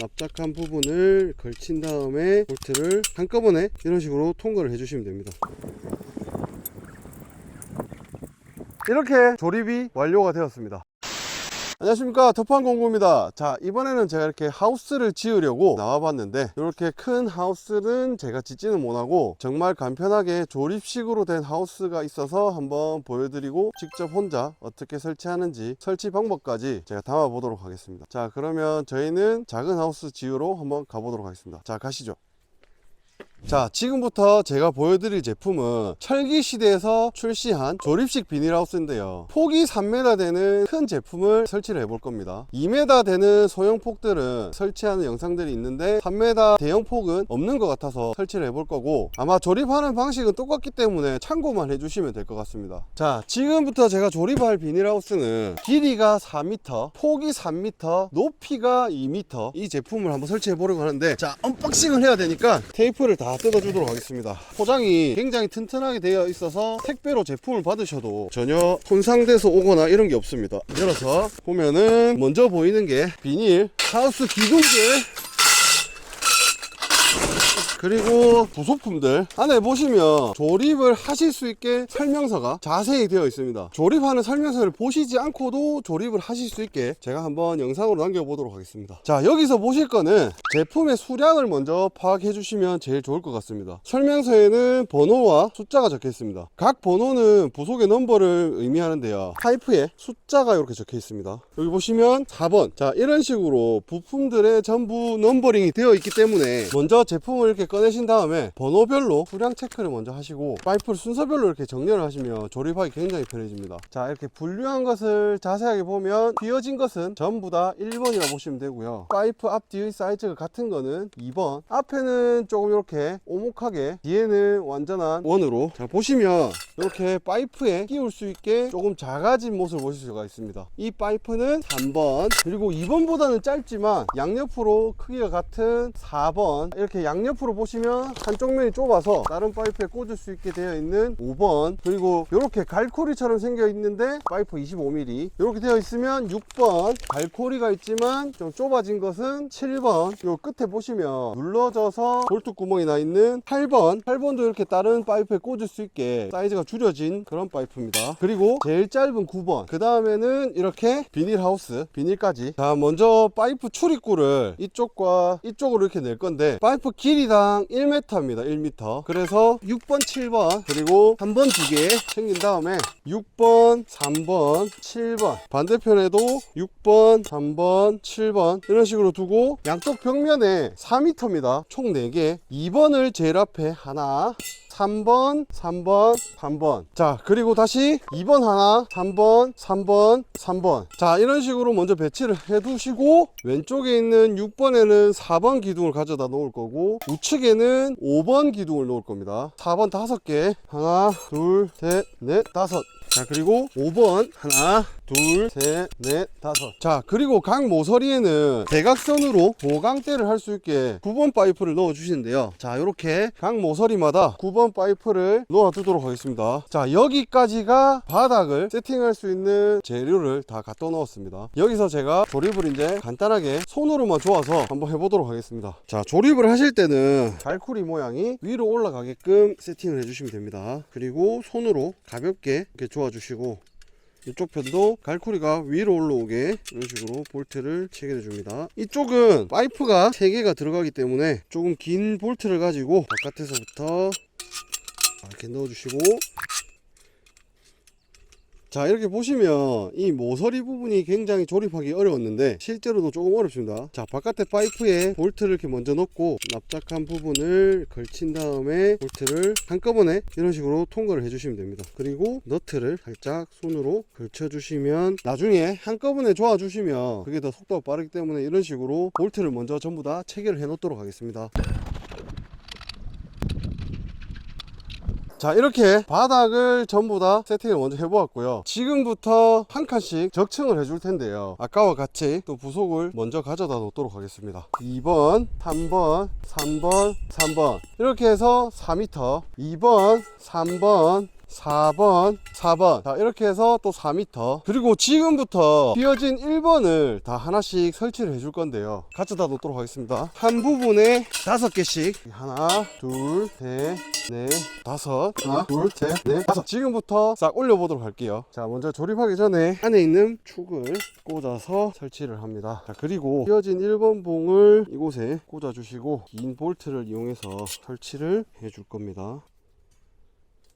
납작한 부분을 걸친 다음에 볼트를 한꺼번에 이런 식으로 통과를 해주시면 됩니다. 이렇게 조립이 완료가 되었습니다. 안녕하십니까. 덮한공구입니다. 자 이번에는 제가 이렇게 하우스를 지으려고 나와봤는데 이렇게 큰 하우스는 제가 짓지는 못하고 정말 간편하게 조립식으로 된 하우스가 있어서 한번 보여드리고 직접 혼자 어떻게 설치하는지 설치 방법까지 제가 담아 보도록 하겠습니다. 자 그러면 저희는 작은 하우스 지으러 한번 가보도록 하겠습니다. 자 가시죠 자 지금부터 제가 보여드릴 제품은 철기 시대에서 출시한 조립식 비닐하우스인데요. 폭이 3m 되는 큰 제품을 설치를 해볼 겁니다. 2m 되는 소형 폭들은 설치하는 영상들이 있는데 3m 대형 폭은 없는 것 같아서 설치를 해볼 거고 아마 조립하는 방식은 똑같기 때문에 참고만 해주시면 될 것 같습니다. 자 지금부터 제가 조립할 비닐하우스는 길이가 4m 폭이 3m 높이가 2m 이 제품을 한번 설치해 보려고 하는데 자 언박싱을 해야 되니까 테이프를 다 뜯어주도록 하겠습니다. 포장이 굉장히 튼튼하게 되어 있어서 택배로 제품을 받으셔도 전혀 손상돼서 오거나 이런 게 없습니다. 열어서 보면은 먼저 보이는 게 비닐 하우스 기둥들 그리고 부속품들. 안에 보시면 조립을 하실 수 있게 설명서가 자세히 되어 있습니다. 조립하는 설명서를 보시지 않고도 조립을 하실 수 있게 제가 한번 영상으로 남겨보도록 하겠습니다. 자 여기서 보실 거는 제품의 수량을 먼저 파악해 주시면 제일 좋을 것 같습니다. 설명서에는 번호와 숫자가 적혀 있습니다. 각 번호는 부속의 넘버를 의미하는데요. 파이프에 숫자가 이렇게 적혀 있습니다. 여기 보시면 4번. 자 이런 식으로 부품들의 전부 넘버링이 되어 있기 때문에 먼저 제품을 이렇게 꺼내신 다음에 번호별로 수량 체크를 먼저 하시고 파이프를 순서별로 이렇게 정렬을 하시면 조립하기 굉장히 편해집니다. 자 이렇게 분류한 것을 자세하게 보면 비어진 것은 전부 다 1번이라고 보시면 되고요. 파이프 앞뒤의 사이즈가 같은 거는 2번. 앞에는 조금 이렇게 오목하게 뒤에는 완전한 원으로. 자 보시면 이렇게 파이프에 끼울 수 있게 조금 작아진 모습을 보실 수가 있습니다. 이 파이프는 3번. 그리고 2번보다는 짧지만 양옆으로 크기가 같은 4번. 이렇게 양옆으로 보시면 한쪽 면이 좁아서 다른 파이프에 꽂을 수 있게 되어 있는 5번. 그리고 이렇게 갈코리처럼 생겨 있는데 파이프 25mm 이렇게 되어 있으면 6번. 갈코리가 있지만 좀 좁아진 것은 7번. 요 끝에 보시면 눌러져서 볼트 구멍이 나 있는 8번. 8번도 이렇게 다른 파이프에 꽂을 수 있게 사이즈가 줄여진 그런 파이프입니다. 그리고 제일 짧은 9번. 그 다음에는 이렇게 비닐 하우스 비닐까지. 자 먼저 파이프 출입구를 이쪽과 이쪽으로 이렇게 낼 건데 파이프 길이당 1m입니다. 1m 그래서 6번 7번 그리고 한번두 개 챙긴 다음에 6번 3번 7번. 반대편에도 6번 3번 7번 이런 식으로 두고 양쪽 벽면에 4m입니다. 총 4개. 2번을 제일 앞에 하나 3번, 3번, 3번. 자, 그리고 다시 2번 하나, 3번, 3번, 3번. 자, 이런 식으로 먼저 배치를 해 두시고, 왼쪽에 있는 6번에는 4번 기둥을 가져다 놓을 거고, 우측에는 5번 기둥을 놓을 겁니다. 4번 5개. 하나, 둘, 셋, 넷, 다섯. 자 그리고 5번. 하나 둘 셋 넷 다섯. 자 그리고 각 모서리에는 대각선으로 보강대를 할 수 있게 9번 파이프를 넣어 주시는데요. 자 이렇게 각 모서리마다 9번 파이프를 놓아 두도록 하겠습니다. 자 여기까지가 바닥을 세팅할 수 있는 재료를 다 갖다 넣었습니다. 여기서 제가 조립을 이제 간단하게 손으로만 조아서 한번 해보도록 하겠습니다. 자 조립을 하실 때는 갈쿠리 모양이 위로 올라가게끔 세팅을 해주시면 됩니다. 그리고 손으로 가볍게 이렇게 조아 주시고 이쪽 편도 갈코리가 위로 올라오게 이런 식으로 볼트를 체결해 줍니다. 이쪽은 파이프가 3개가 들어가기 때문에 조금 긴 볼트를 가지고 바깥에서부터 이렇게 넣어주시고 자 이렇게 보시면 이 모서리 부분이 굉장히 조립하기 어려웠는데 실제로도 조금 어렵습니다. 자 바깥에 파이프에 볼트를 이렇게 먼저 넣고 납작한 부분을 걸친 다음에 볼트를 한꺼번에 이런 식으로 통과를 해주시면 됩니다. 그리고 너트를 살짝 손으로 걸쳐 주시면 나중에 한꺼번에 조아 주시면 그게 더 속도가 빠르기 때문에 이런 식으로 볼트를 먼저 전부 다 체결을 해 놓도록 하겠습니다 자 이렇게 바닥을 전부 다 세팅을 먼저 해보았고요. 지금부터 한 칸씩 적층을 해줄 텐데요. 아까와 같이 또 부속을 먼저 가져다 놓도록 하겠습니다. 2번 3번 3번 3번. 이렇게 해서 4m 2번 3번 4번, 4번. 자, 이렇게 해서 또 4m. 그리고 지금부터 휘어진 1번을 다 하나씩 설치를 해줄 건데요. 갖다 놓도록 하겠습니다. 한 부분에 다섯 개씩. 하나, 둘, 셋, 넷, 다섯. 하나, 둘, 셋, 넷, 다섯. 지금부터 싹 올려보도록 할게요. 자, 먼저 조립하기 전에 안에 있는 축을 꽂아서 설치를 합니다. 자, 그리고 휘어진 1번 봉을 이곳에 꽂아주시고 긴 볼트를 이용해서 설치를 해줄 겁니다.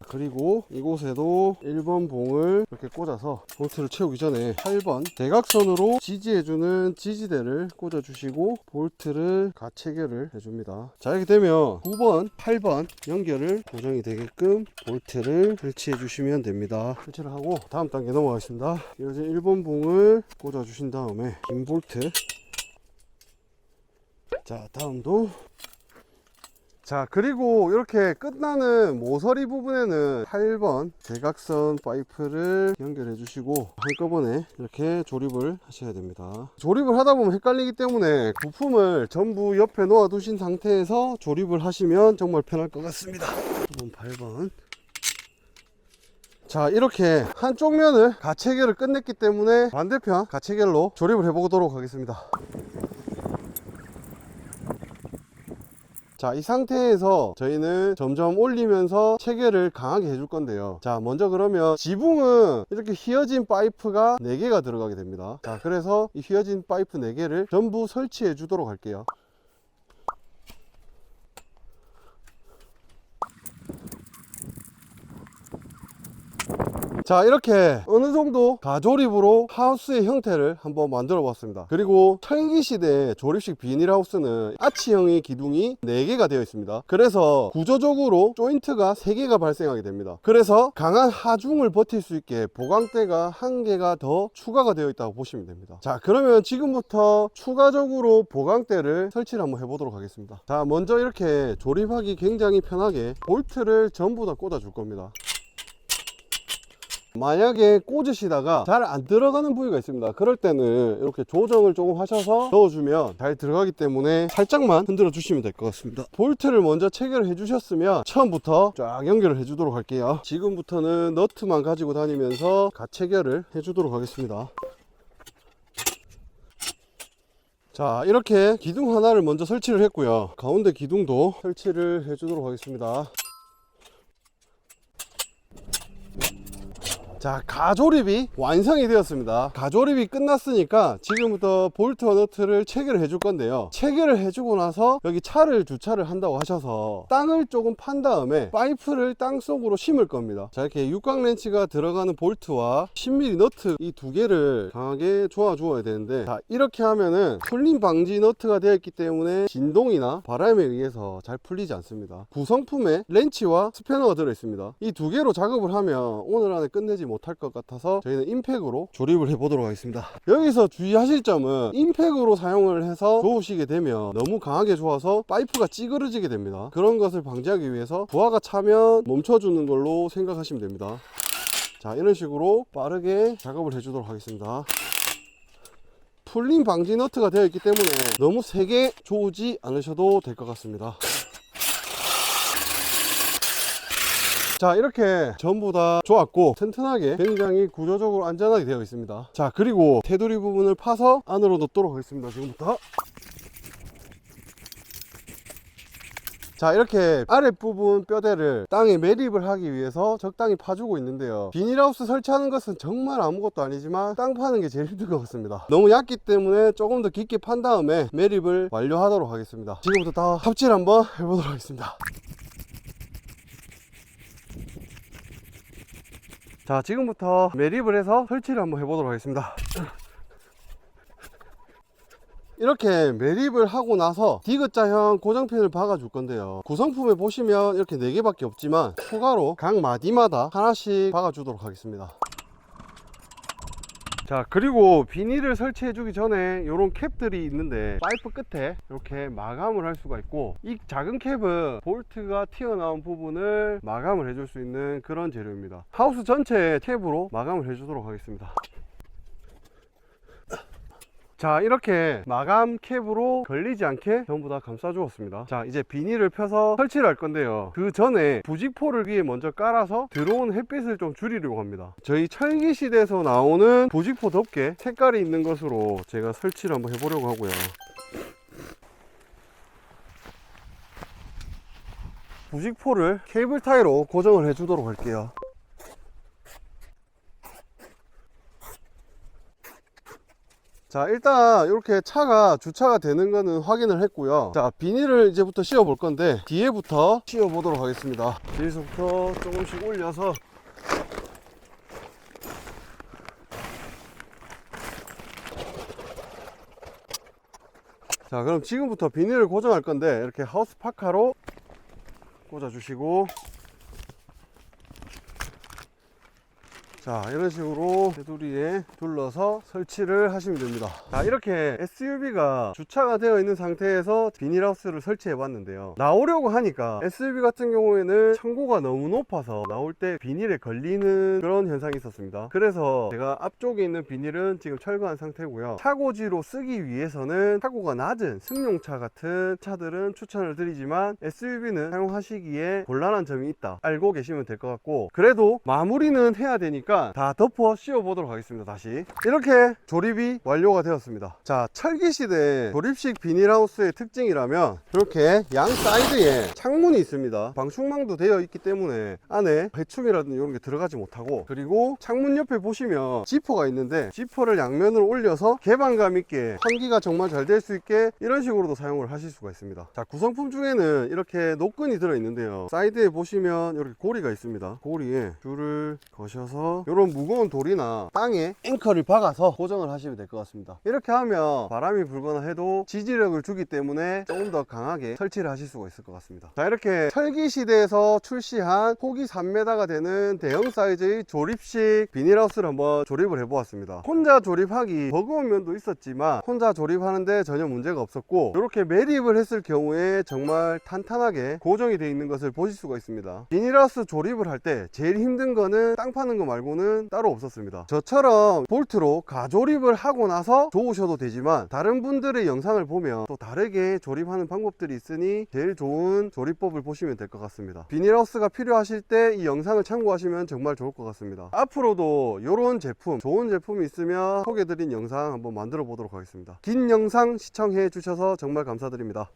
그리고 이곳에도 1번 봉을 이렇게 꽂아서 볼트를 채우기 전에 8번 대각선으로 지지해주는 지지대를 꽂아주시고 볼트를 가 체결을 해줍니다. 자 이렇게 되면 9번, 8번 연결을 고정이 되게끔 볼트를 설치해 주시면 됩니다. 설치를 하고 다음 단계 넘어가겠습니다. 이어진 1번 봉을 꽂아 주신 다음에 긴 볼트 자 다음도 자 그리고 이렇게 끝나는 모서리 부분에는 8번 대각선 파이프를 연결해 주시고 한꺼번에 이렇게 조립을 하셔야 됩니다. 조립을 하다 보면 헷갈리기 때문에 부품을 전부 옆에 놓아 두신 상태에서 조립을 하시면 정말 편할 것 같습니다. 1번 8번. 자 이렇게 한쪽 면을 가체결을 끝냈기 때문에 반대편 가체결로 조립을 해 보도록 하겠습니다 자, 이 상태에서 저희는 점점 올리면서 체계를 강하게 해줄 건데요. 자, 먼저 그러면 지붕은 이렇게 휘어진 파이프가 4개가 들어가게 됩니다. 자, 그래서 이 휘어진 파이프 4개를 전부 설치해 주도록 할게요. 자 이렇게 어느 정도 가조립으로 하우스의 형태를 한번 만들어 봤습니다. 그리고 철기 시대 조립식 비닐하우스는 아치형의 기둥이 4개가 되어 있습니다. 그래서 구조적으로 조인트가 3개가 발생하게 됩니다. 그래서 강한 하중을 버틸 수 있게 보강대가 한 개가 더 추가가 되어 있다고 보시면 됩니다. 자 그러면 지금부터 추가적으로 보강대를 설치를 한번 해보도록 하겠습니다. 자 먼저 이렇게 조립하기 굉장히 편하게 볼트를 전부 다 꽂아 줄 겁니다 만약에 꽂으시다가 잘 안 들어가는 부위가 있습니다. 그럴 때는 이렇게 조정을 조금 하셔서 넣어주면 잘 들어가기 때문에 살짝만 흔들어 주시면 될 것 같습니다. 볼트를 먼저 체결을 해 주셨으면 처음부터 쫙 연결을 해 주도록 할게요. 지금부터는 너트만 가지고 다니면서 가체결을 해 주도록 하겠습니다. 자 이렇게 기둥 하나를 먼저 설치를 했고요. 가운데 기둥도 설치를 해 주도록 하겠습니다 자 가조립이 완성이 되었습니다. 가조립이 끝났으니까 지금부터 볼트와 너트를 체결을 해줄 건데요. 체결을 해주고 나서 여기 차를 주차를 한다고 하셔서 땅을 조금 판 다음에 파이프를 땅 속으로 심을 겁니다. 자 이렇게 육각 렌치가 들어가는 볼트와 10mm 너트 이 두 개를 강하게 조아 주어야 되는데 자 이렇게 하면은 풀림 방지 너트가 되어 있기 때문에 진동이나 바람에 의해서 잘 풀리지 않습니다. 구성품에 렌치와 스패너가 들어 있습니다. 이 두 개로 작업을 하면 오늘 안에 끝내지 못할 것 같아서 저희는 임팩으로 조립을 해 보도록 하겠습니다. 여기서 주의하실 점은 임팩으로 사용을 해서 조으시게 되면 너무 강하게 조아서 파이프가 찌그러지게 됩니다. 그런 것을 방지하기 위해서 부하가 차면 멈춰주는 걸로 생각하시면 됩니다. 자 이런 식으로 빠르게 작업을 해 주도록 하겠습니다. 풀림 방지 너트가 되어 있기 때문에 너무 세게 조우지 않으셔도 될 것 같습니다 자 이렇게 전부 다 좋았고 튼튼하게 굉장히 구조적으로 안전하게 되어 있습니다. 자 그리고 테두리 부분을 파서 안으로 넣도록 하겠습니다 지금부터. 자 이렇게 아랫부분 뼈대를 땅에 매립을 하기 위해서 적당히 파주고 있는데요. 비닐하우스 설치하는 것은 정말 아무것도 아니지만 땅 파는 게 제일 힘들 것 같습니다. 너무 얕기 때문에 조금 더 깊게 판 다음에 매립을 완료하도록 하겠습니다. 지금부터 다 합질 한번 해보도록 하겠습니다 자 지금부터 매립을 해서 설치를 한번 해보도록 하겠습니다. 이렇게 매립을 하고 나서 디귿자형 고정핀을 박아 줄 건데요. 구성품에 보시면 이렇게 4개밖에 없지만 추가로 각 마디마다 하나씩 박아 주도록 하겠습니다 자 그리고 비닐을 설치해 주기 전에 이런 캡들이 있는데 파이프 끝에 이렇게 마감을 할 수가 있고 이 작은 캡은 볼트가 튀어나온 부분을 마감을 해줄 수 있는 그런 재료입니다. 하우스 전체 캡으로 마감을 해 주도록 하겠습니다 자 이렇게 마감 캡으로 걸리지 않게 전부 다 감싸 주었습니다. 자 이제 비닐을 펴서 설치를 할 건데요. 그 전에 부직포를 위에 먼저 깔아서 들어온 햇빛을 좀 줄이려고 합니다. 저희 철기 시대에서 나오는 부직포 덮개 색깔이 있는 것으로 제가 설치를 한번 해보려고 하고요. 부직포를 케이블 타이로 고정을 해 주도록 할게요 자 일단 이렇게 차가 주차가 되는 거는 확인을 했고요. 자 비닐을 이제부터 씌워 볼 건데 뒤에부터 씌워 보도록 하겠습니다. 뒤에서부터 조금씩 올려서 자 그럼 지금부터 비닐을 고정할 건데 이렇게 하우스 파카로 꽂아 주시고 자 이런 식으로 테두리에 둘러서 설치를 하시면 됩니다. 자 이렇게 SUV가 주차가 되어 있는 상태에서 비닐하우스를 설치해 봤는데요. 나오려고 하니까 SUV 같은 경우에는 창고가 너무 높아서 나올 때 비닐에 걸리는 그런 현상이 있었습니다. 그래서 제가 앞쪽에 있는 비닐은 지금 철거한 상태고요. 차고지로 쓰기 위해서는 차고가 낮은 승용차 같은 차들은 추천을 드리지만 SUV는 사용하시기에 곤란한 점이 있다. 알고 계시면 될 것 같고 그래도 마무리는 해야 되니까 다 덮어 씌워 보도록 하겠습니다 다시. 이렇게 조립이 완료가 되었습니다. 자 철기 시대 조립식 비닐하우스의 특징이라면 이렇게 양 사이드에 창문이 있습니다. 방충망도 되어 있기 때문에 안에 배충이라든지 이런 게 들어가지 못하고 그리고 창문 옆에 보시면 지퍼가 있는데 지퍼를 양면으로 올려서 개방감 있게 환기가 정말 잘 될 수 있게 이런 식으로도 사용을 하실 수가 있습니다. 자 구성품 중에는 이렇게 노끈이 들어 있는데요. 사이드에 보시면 이렇게 고리가 있습니다. 고리에 줄을 거셔서 이런 무거운 돌이나 땅에 앵커를 박아서 고정을 하시면 될 것 같습니다. 이렇게 하면 바람이 불거나 해도 지지력을 주기 때문에 조금 더 강하게 설치를 하실 수가 있을 것 같습니다. 자 이렇게 철기 시대에서 출시한 폭이 3m가 되는 대형 사이즈의 조립식 비닐하우스를 한번 조립을 해 보았습니다. 혼자 조립하기 버거운 면도 있었지만 혼자 조립하는데 전혀 문제가 없었고 이렇게 매립을 했을 경우에 정말 탄탄하게 고정이 되어 있는 것을 보실 수가 있습니다. 비닐하우스 조립을 할 때 제일 힘든 거는 땅 파는 거 말고는 따로 없었습니다. 저처럼 볼트로 가조립을 하고 나서 좋으셔도 되지만 다른 분들의 영상을 보면 또 다르게 조립하는 방법들이 있으니 제일 좋은 조립법을 보시면 될 것 같습니다. 비닐하우스가 필요하실 때 이 영상을 참고하시면 정말 좋을 것 같습니다. 앞으로도 이런 제품 좋은 제품이 있으면 소개드린 영상 한번 만들어 보도록 하겠습니다. 긴 영상 시청해 주셔서 정말 감사드립니다